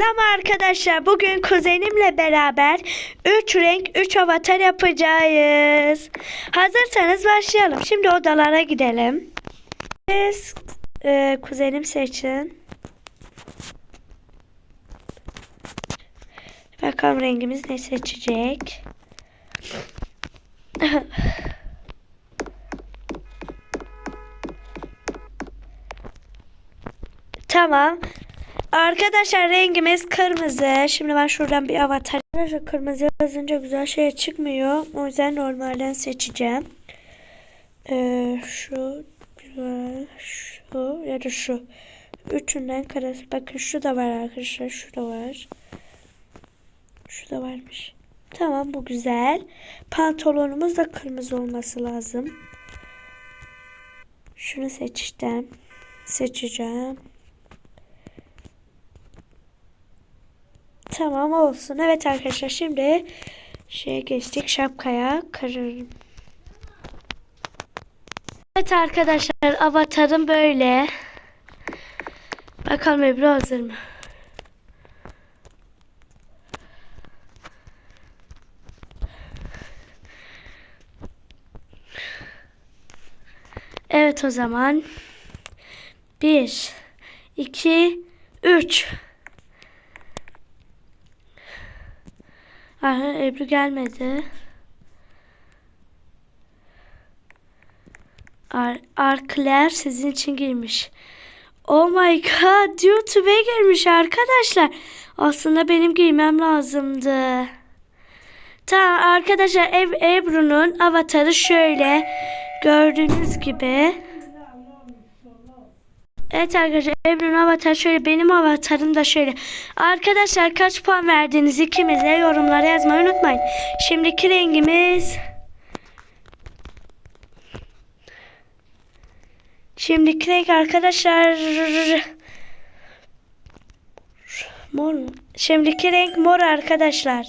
Selam arkadaşlar. Bugün kuzenimle beraber 3 renk 3 avatar yapacağız. Hazırsanız başlayalım. Şimdi odalara gidelim. Siz e, kuzenim seçin. Bakalım rengimiz ne seçecek. tamam. Arkadaşlar rengimiz kırmızı. Şimdi ben şuradan bir avatar. Arkadaşlar kırmızı yazınca güzel şey çıkmıyor. O yüzden normalden seçeceğim. Ee, şu, şu ya da şu. Üçünden karası. Bakın şu da var arkadaşlar. Şu da var. Şu da varmış. Tamam bu güzel. Pantolonumuz da kırmızı olması lazım. Şunu seçtim. Seçeceğim. Tamam olsun. Evet arkadaşlar şimdi şeye geçtik şapkaya kırırım. Evet arkadaşlar avatarım böyle. Bakalım Ebru hazır mı? Evet o zaman. Bir, iki, üç. Aha, Ebru gelmedi. Ar Arkler sizin için girmiş. Oh my god, YouTube'e girmiş arkadaşlar. Aslında benim giymem lazımdı. Tamam arkadaşlar Eb Ebru'nun avatarı şöyle. Gördüğünüz gibi. Evet arkadaşlar Ebru'nun avatarı şöyle. Benim avatarım da şöyle. Arkadaşlar kaç puan verdiniz ikimize yorumlara yazmayı unutmayın. Şimdiki rengimiz. Şimdiki renk arkadaşlar. Mor mu? Şimdiki renk mor arkadaşlar.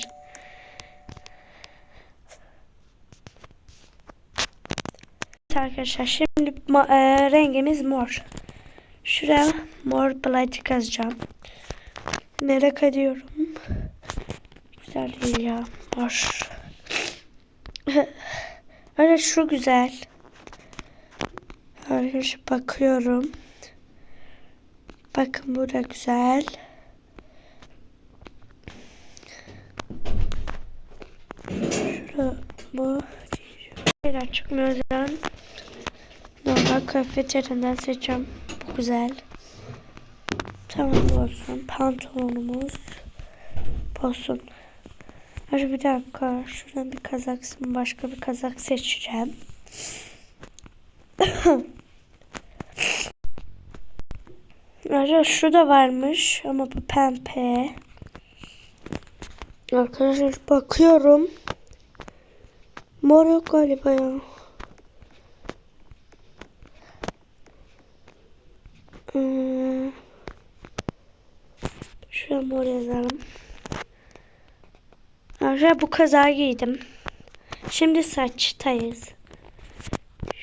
Arkadaşlar şimdi e, rengimiz mor. Şuraya mor plastik yazacağım. Merak ediyorum. Güzel değil ya. Mor. Evet şu güzel. Arkadaşlar bakıyorum. Bakın bu da güzel. Şurada bu şeyler çıkmıyor zaten. Normal kıyafetlerinden seçeceğim. Güzel. Tamam olsun. Pantolonumuz olsun. Hadi bir dakika. Şuradan bir kazak, başka bir kazak seçeceğim. Ayrıca şu da varmış ama bu pembe. Arkadaşlar bakıyorum. Mor yok galiba ya. Hmm. Mor yazalım. Arkadaşlar bu kazağı giydim. Şimdi saçtayız.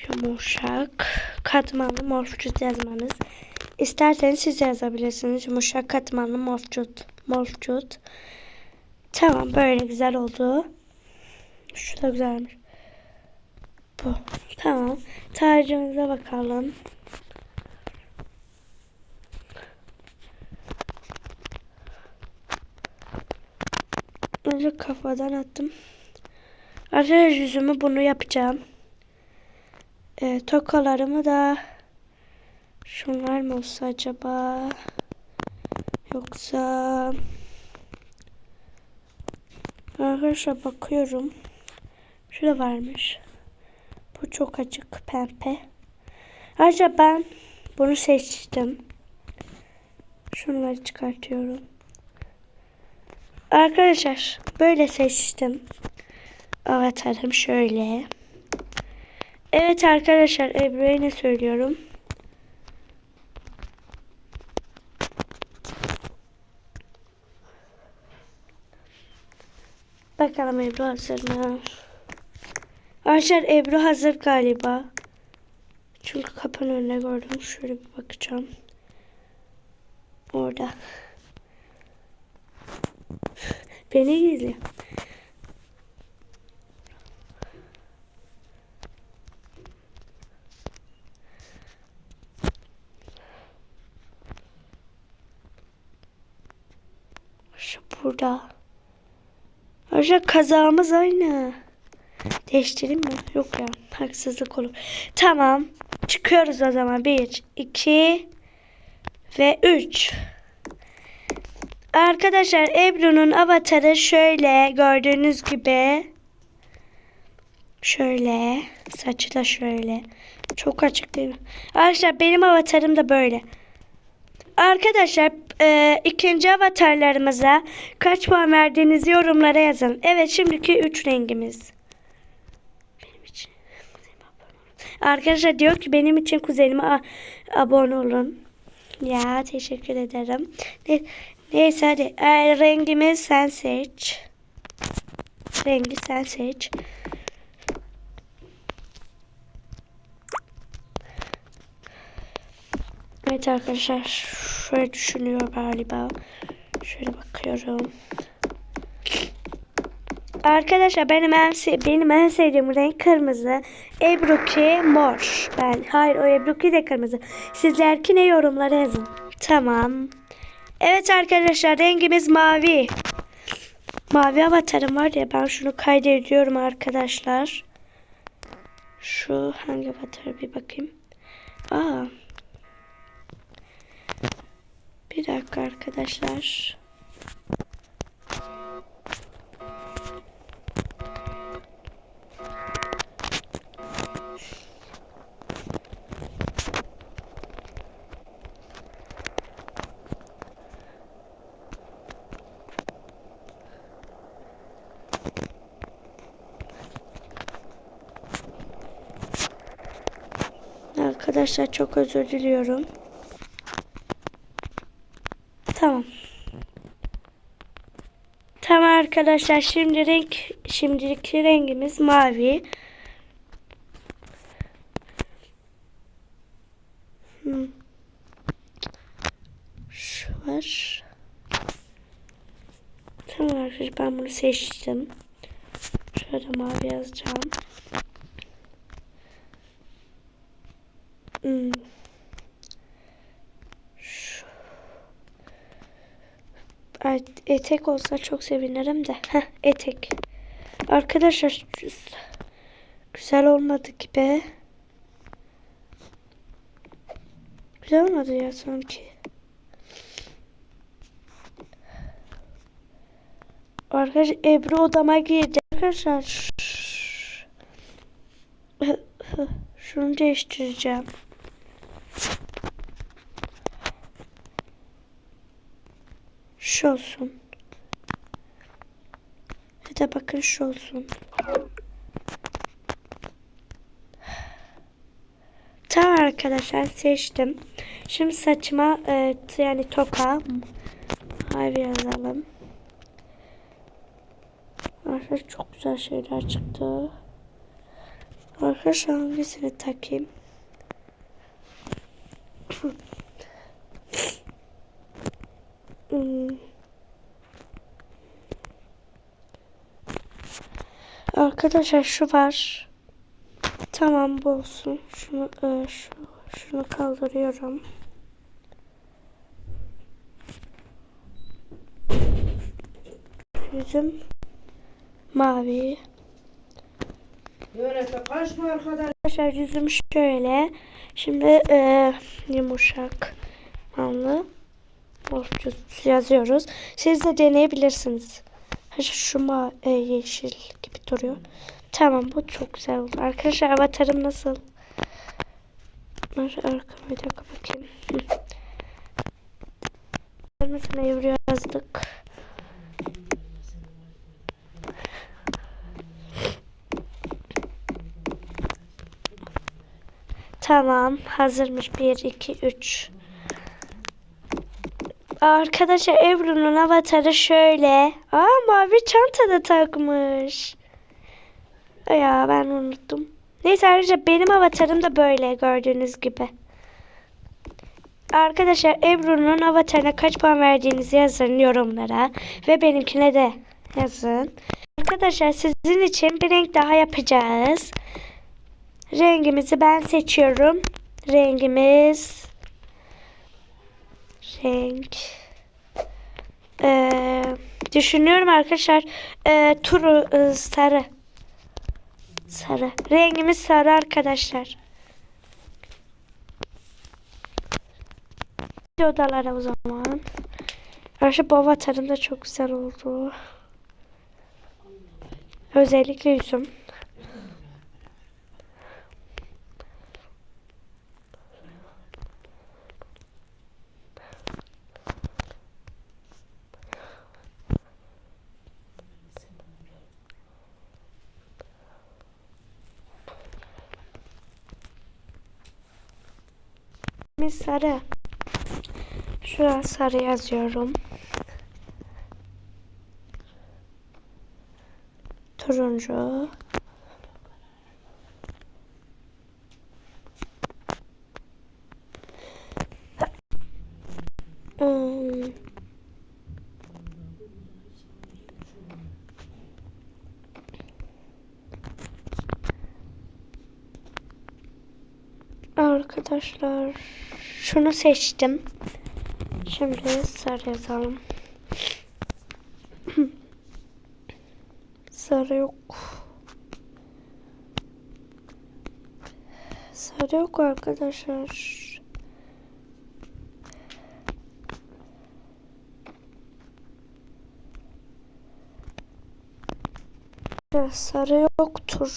Yumuşak, katmanlı mor vücut yazmanız. İsterseniz siz yazabilirsiniz. Yumuşak, katmanlı mor vücut. Mor vücut. Tamam böyle güzel oldu. Şu da güzelmiş. Bu. Tamam. Tacımıza bakalım. Önce kafadan attım. Arkadaşlar yüzümü bunu yapacağım. E, tokalarımı da şunlar mı olsa acaba? Yoksa Arkadaşlar bakıyorum. Şurada varmış. Bu çok açık pembe. Ayrıca ben bunu seçtim. Şunları çıkartıyorum. Arkadaşlar böyle seçtim. Avatarım şöyle. Evet arkadaşlar Ebru'ya ne söylüyorum? Bakalım Ebru hazır mı? Arkadaşlar Ebru hazır galiba. Çünkü kapının önüne gördüm. Şöyle bir bakacağım. Orada. Beni izle. Şu burada. Ayrıca kazağımız aynı. Değiştireyim mi? Yok ya. Haksızlık olur. Tamam. Çıkıyoruz o zaman. Bir, iki ve üç. Arkadaşlar Ebru'nun avatarı şöyle gördüğünüz gibi. Şöyle. Saçı da şöyle. Çok açık değil mi? Arkadaşlar benim avatarım da böyle. Arkadaşlar e, ikinci avatarlarımıza kaç puan verdiğinizi yorumlara yazın. Evet şimdiki üç rengimiz. Arkadaşlar diyor ki benim için kuzenime abone olun. Ya teşekkür ederim. Neyse hadi e, rengimiz sen seç. Rengi sen seç. Evet arkadaşlar şöyle düşünüyor galiba. Şöyle bakıyorum. Arkadaşlar benim en benim en sevdiğim renk kırmızı. Ebruki mor. Ben hayır o Ebruki de kırmızı. Sizlerki ne yorumlara yazın. Tamam. Evet arkadaşlar rengimiz mavi. Mavi avatarım var ya ben şunu kaydediyorum arkadaşlar. Şu hangi avatar bir bakayım. Aa. Bir dakika arkadaşlar. Arkadaşlar çok özür diliyorum. Tamam. Tamam arkadaşlar şimdi şimdilik rengimiz mavi. Hmm. Şu var. Tamam arkadaşlar ben bunu seçtim. Şöyle mavi yazacağım. Hmm. Şu. Etek olsa çok sevinirim de. Heh, etek. Arkadaşlar güzel olmadı gibi. Güzel olmadı ya sanki. Arkadaşlar Ebru odama girdi. Arkadaşlar şunu değiştireceğim. Şu olsun. Bir de bakın şu olsun. Tamam arkadaşlar seçtim. Şimdi saçıma e, yani toka harbi yazalım. Arkadaşlar çok güzel şeyler çıktı. Arkadaşlar hangisini takayım? Hmm. Arkadaşlar şu var. Tamam bu olsun. Şunu e, şu, şunu kaldırıyorum. Yüzüm mavi. Arkadaşlar yüzüm şöyle. Şimdi e, yumuşak manlı yazıyoruz. Siz de deneyebilirsiniz. Şu ma e, yeşil gibi duruyor. Tamam bu çok güzel oldu. Arkadaşlar avatarım nasıl? Arkama bir dakika bakayım. Mesela Ebru yazdık. Tamam. Hazırmış. 1, 2, 3. Arkadaşlar Ebru'nun avatarı şöyle. Aa mavi çanta da takmış. Ya ben unuttum. Neyse ayrıca benim avatarım da böyle gördüğünüz gibi. Arkadaşlar Ebru'nun avatarına kaç puan verdiğinizi yazın yorumlara. Ve benimkine de yazın. Arkadaşlar sizin için bir renk daha yapacağız. Rengimizi ben seçiyorum. Rengimiz renk Ee, düşünüyorum arkadaşlar. Ee, turu ee, sarı. Sarı. Rengimiz sarı arkadaşlar. Odalara o zaman. Arkadaşlar bu avatarım da çok güzel oldu. Özellikle yüzüm Biz sarı. Şuraya sarı yazıyorum. Turuncu. Hmm. Arkadaşlar şunu seçtim. Şimdi sarı yazalım. sarı yok. Sarı yok arkadaşlar. Sarı yoktur.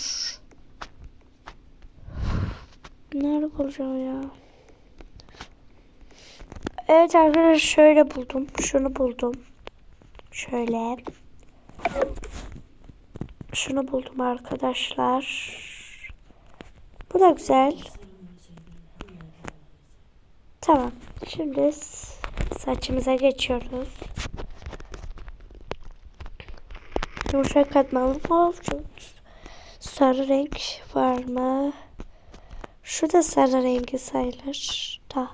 Nerede bulacağım ya? Evet arkadaşlar şöyle buldum. Şunu buldum. Şöyle. Şunu buldum arkadaşlar. Bu da güzel. Tamam. Şimdi saçımıza geçiyoruz. Yumuşak katmanlı mavcut. Sarı renk var mı? Şu da sarı rengi sayılır. Da.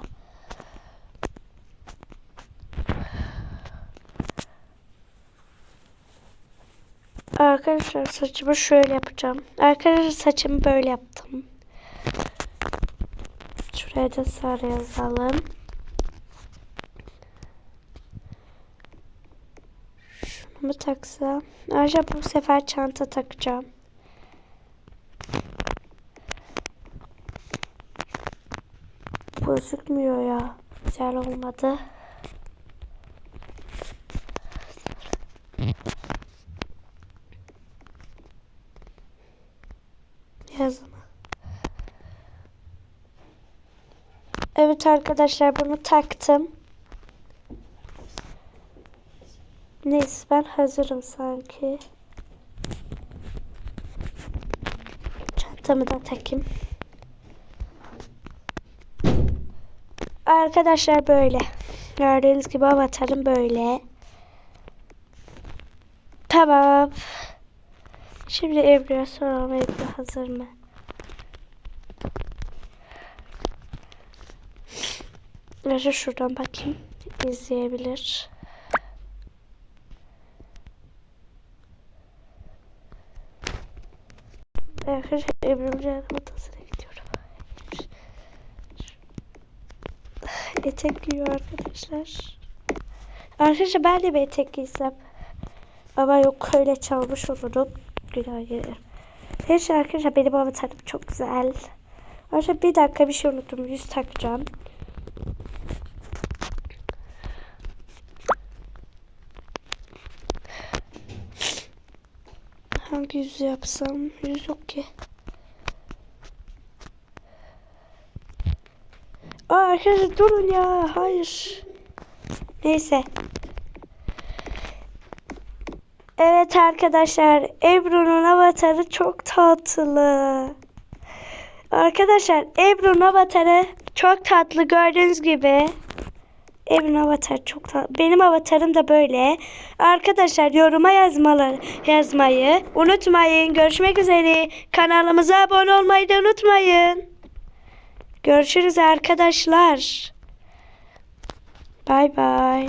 Arkadaşlar saçımı şöyle yapacağım. Arkadaşlar saçımı böyle yaptım. Şuraya da sarı yazalım. Şunu mu taksam? Arkadaşlar bu sefer çanta takacağım. Gözükmüyor ya. Güzel olmadı. Evet arkadaşlar bunu taktım. Neyse ben hazırım sanki. Çantamı da takayım. Arkadaşlar böyle. Gördüğünüz gibi avatarım böyle. Tamam. Şimdi Ebru'ya soralım. Ebru hazır mı? Neyse şuradan bakayım. İzleyebilir. Arkadaşlar yardım odasına gidiyorum. Etek giyiyor arkadaşlar. Arkadaşlar ben de bir etek giysem. Ama yok öyle çalmış olurum. Günah gelir. Neyse arkadaşlar benim avatarım çok güzel. Arkadaşlar bir dakika bir şey unuttum. Yüz takacağım. Yüzü yapsam? Yüz yok ki. Aa arkadaşlar durun ya. Hayır. Neyse. Evet arkadaşlar. Ebru'nun avatarı çok tatlı. Arkadaşlar Ebru'nun avatarı çok tatlı gördüğünüz gibi. Ebru'nun avatarı çok. Benim avatarım da böyle. Arkadaşlar yoruma yazmaları yazmayı unutmayın. Görüşmek üzere. Kanalımıza abone olmayı da unutmayın. Görüşürüz arkadaşlar. Bay bay.